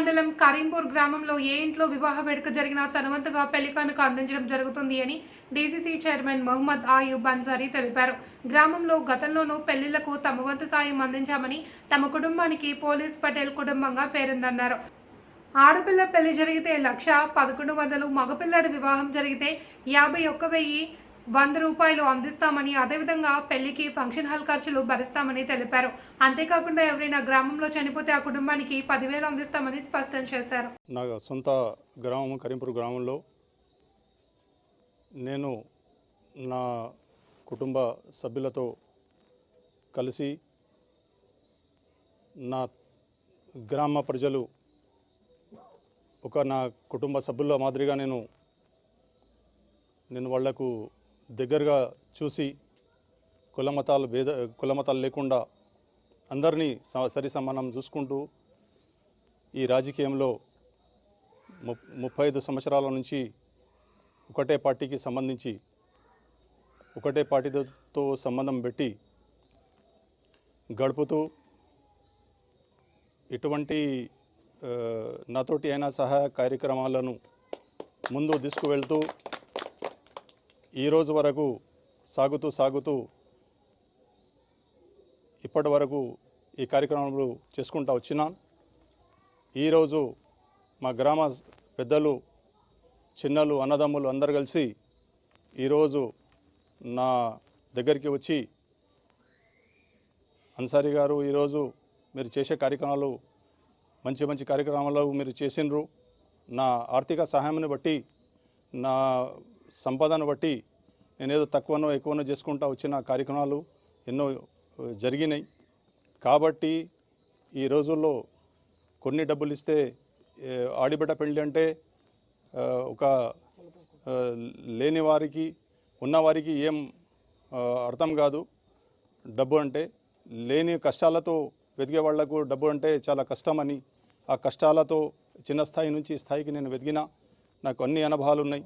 మండలం కరీంపూర్ గ్రామంలో ఏ ఇంట్లో వివాహ వేడుక జరిగిన తనవంతుగా పెళ్ళి కానుక అందించడం జరుగుతుంది అని డీసీసీ చైర్మన్ మొహమ్మద్ ఆయూబ్ అన్సారీ తెలిపారు. గ్రామంలో గతంలోనూ పెళ్ళిళ్ళకు తమ వంతు సాయం అందించామని తమ కుటుంబానికి పోలీస్ పటేల్ కుటుంబంగా పేరుందన్నారు. ఆడపిల్ల పెళ్ళి జరిగితే లక్ష పదకొండు వందలు మగపిల్లాడి వివాహం జరిగితే యాభై ఒక్క వెయ్యి వంద రూపాయలు అందిస్తామని అదేవిధంగా పెళ్ళికి ఫంక్షన్ హాల్ ఖర్చులు భరిస్తామని తెలిపారు. అంతేకాకుండా ఎవరైనా గ్రామంలో చనిపోతే ఆ కుటుంబానికి పదివేలు అందిస్తామని స్పష్టం చేశారు. నా సొంత గ్రామం కరీంపూర్ గ్రామంలో నేను నా కుటుంబ సభ్యులతో కలిసి నా గ్రామ ప్రజలు ఒక నా కుటుంబ సభ్యుల మాదిరిగా నేను నేను వాళ్ళకు దగ్గరగా చూసి కులమతాలు భేద కులమతాలు లేకుండా అందరినీ స- సరి సమానం చూసుకుంటూ ఈ రాజకీయంలో ము ముప్పై ఐదు సంవత్సరాల నుంచి ఒకటే పార్టీకి సంబంధించి ఒకటే పార్టీతో సంబంధం పెట్టి గడుపుతూ ఇటువంటి నాతోటి అయిన సహాయ కార్యక్రమాలను ముందు తీసుకువెళ్తూ ఈరోజు వరకు సాగుతూ సాగుతూ ఇప్పటి వరకు ఈ కార్యక్రమాలు చేసుకుంటూ వచ్చినాం. ఈరోజు మా గ్రామ పెద్దలు చిన్నలు అన్నదమ్ములు అందరు కలిసి ఈరోజు నా దగ్గరికి వచ్చి అన్సారీ గారు ఈరోజు మీరు చేసే కార్యక్రమాలు మంచి మంచి కార్యక్రమాలు మీరు చేసిండ్రు. నా ఆర్థిక సహాయాన్ని బట్టి నా సంపదను బట్టి నేనేదో తక్కువనో ఎక్కువనో చేసుకుంటా వచ్చిన కార్యక్రమాలు ఎన్నో జరిగినాయి. కాబట్టి ఈ రోజుల్లో కొన్ని డబ్బులు ఇస్తే ఆడిబిడ్డ పెళ్ళి అంటే ఒక లేని వారికి ఉన్నవారికి ఏం అర్థం కాదు. డబ్బు అంటే లేని కష్టాలతో వెతికే వాళ్ళకు డబ్బు అంటే చాలా కష్టమని ఆ కష్టాలతో చిన్న స్థాయి నుంచి స్థాయికి నేను వెతికినా నాకు అన్ని అనుభవాలు ఉన్నాయి.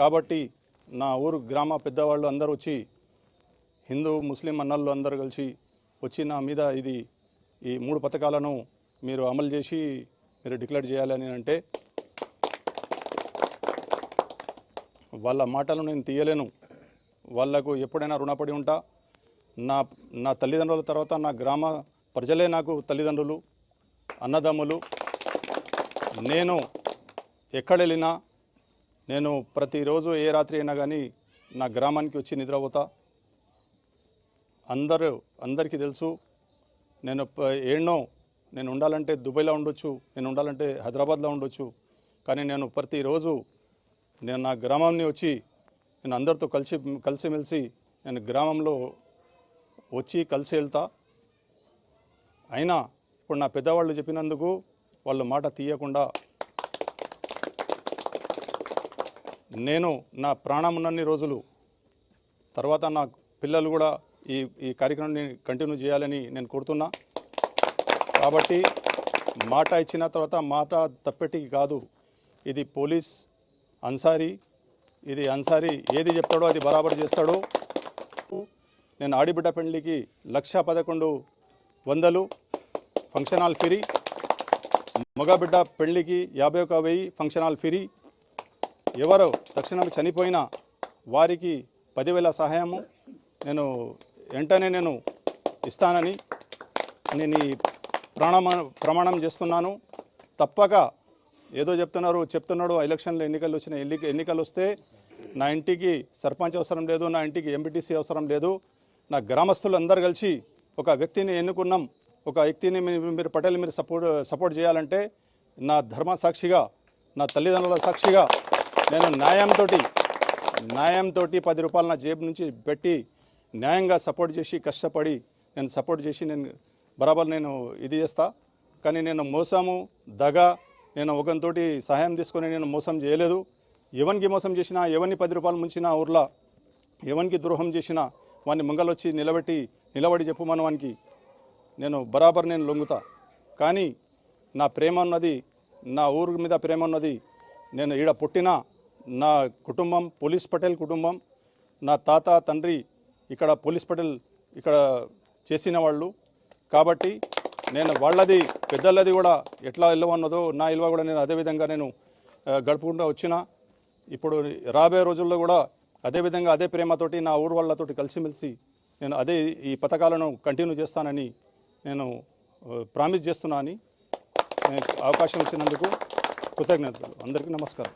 కాబట్టి నా ఊరు గ్రామ పెద్దవాళ్ళు అందరూ వచ్చి హిందూ ముస్లిం అన్నళ్ళు అందరూ కలిసి వచ్చి నా మీద ఇది ఈ మూడు పథకాలను మీరు అమలు చేసి మీరు డిక్లేర్ చేయాలని అంటే వాళ్ళ మాటలు నేను తీయలేను. వాళ్ళకు ఎప్పుడైనా రుణపడి ఉంటా. నా నా తల్లిదండ్రుల తర్వాత నా గ్రామ ప్రజలే నాకు తల్లిదండ్రులు అన్నదమ్ములు. నేను ఎక్కడ వెళ్ళినా నేను ప్రతిరోజు ఏ రాత్రి అయినా కానీ నా గ్రామానికి వచ్చి నిద్రపోతా. అందరూ అందరికీ తెలుసు నేను ప- ఏడ్నో నేను ఉండాలంటే దుబాయ్లో ఉండొచ్చు నేను ఉండాలంటే హైదరాబాద్లో ఉండొచ్చు కానీ నేను ప్రతిరోజు నేను నా గ్రామాన్ని వచ్చి నేను అందరితో కలిసి కలిసిమెలిసి నేను గ్రామంలో వచ్చి కలిసి వెళ్తా. అయినా ఇప్పుడు నా పెద్దవాళ్ళు చెప్పినందుకు వాళ్ళు మాట తీయకుండా నేను నా ప్రాణం ఉన్నన్ని రోజులు తర్వాత నా పిల్లలు కూడా ఈ ఈ కార్యక్రమాన్ని కంటిన్యూ చేయాలని నేను కోరుతున్నా. కాబట్టి మాట ఇచ్చిన తర్వాత మాట తప్పెటికి కాదు. ఇది పోలీస్ అన్సారీ ఇది అన్సారీ ఏది చెప్తాడో అది బరాబర్ చేస్తాడు. నేను ఆడిబిడ్డ పెళ్ళికి లక్ష పదకొండు వందలు ఫంక్షన్ హాల్ ఫ్రీ మగబిడ్డ పెళ్ళికి యాభై ఒక వెయ్యి ఫంక్షన్ హాల్ ఫ్రీ ఎవరు తక్షణం చనిపోయినా వారికి పదివేల సహాయము నేను వెంటనే నేను ఇస్తానని నేను ఈ ప్రాణమ ప్రమాణం చేస్తున్నాను. తప్పక ఏదో చెప్తున్నారు చెప్తున్నాడు. ఎలక్షన్లు ఎన్నికలు వచ్చిన ఎన్నిక ఎన్నికలు వస్తే నా ఇంటికి సర్పంచ్ అవసరం లేదు నా ఇంటికి ఎంపీటీసీ అవసరం లేదు. నా గ్రామస్తులందరూ కలిసి ఒక వ్యక్తిని ఎన్నుకున్నాం. ఒక వ్యక్తిని మీరు పటేల్ మీరు సపోర్ట్ సపోర్ట్ చేయాలంటే నా ధర్మ సాక్షిగా నా తల్లిదండ్రుల సాక్షిగా నేను న్యాయంతో న్యాయంతో పది రూపాయలు నా జేబు నుంచి పెట్టి న్యాయంగా సపోర్ట్ చేసి కష్టపడి నేను సపోర్ట్ చేసి నేను బరాబర్ నేను ఇది చేస్తా. కానీ నేను మోసము దగ నేను ఒకరితోటి సహాయం తీసుకొని నేను మోసం చేయలేదు. ఎవరికి మోసం చేసినా ఎవరిని పది రూపాయలు ముంచినా ఊర్లో ఎవరికి ద్రోహం చేసినా వాడిని ముంగలొచ్చి నిలబెట్టి నిలబడి చెప్పుమని వానికి నేను బరాబర్ నేను లొంగుతా. కానీ నా ప్రేమ ఉన్నది నా ఊరు మీద ప్రేమ ఉన్నది నేను ఈడ పుట్టిన నా కుటుంబం పోలీస్ పటేల్ కుటుంబం నా తాత తండ్రి ఇక్కడ పోలీస్ పటేల్ ఇక్కడ చేసిన వాళ్ళు. కాబట్టి నేను వాళ్ళది పెద్దలది కూడా ఎట్లా ఇల్లు అన్నదో నా ఇల్వ కూడా నేను అదే విధంగా నేను గడుపుకుంటూ వచ్చిన. ఇప్పుడు రాబోయే రోజుల్లో కూడా అదే విధంగా అదే ప్రేమతోటి నా ఊరు వాళ్ళతోటి కలిసిమెలిసి నేను అదే ఈ పథకాలను కంటిన్యూ చేస్తానని నేను ప్రామిస్ చేస్తున్నా అని అవకాశం ఇచ్చినందుకు కృతజ్ఞతలు. అందరికీ నమస్కారం.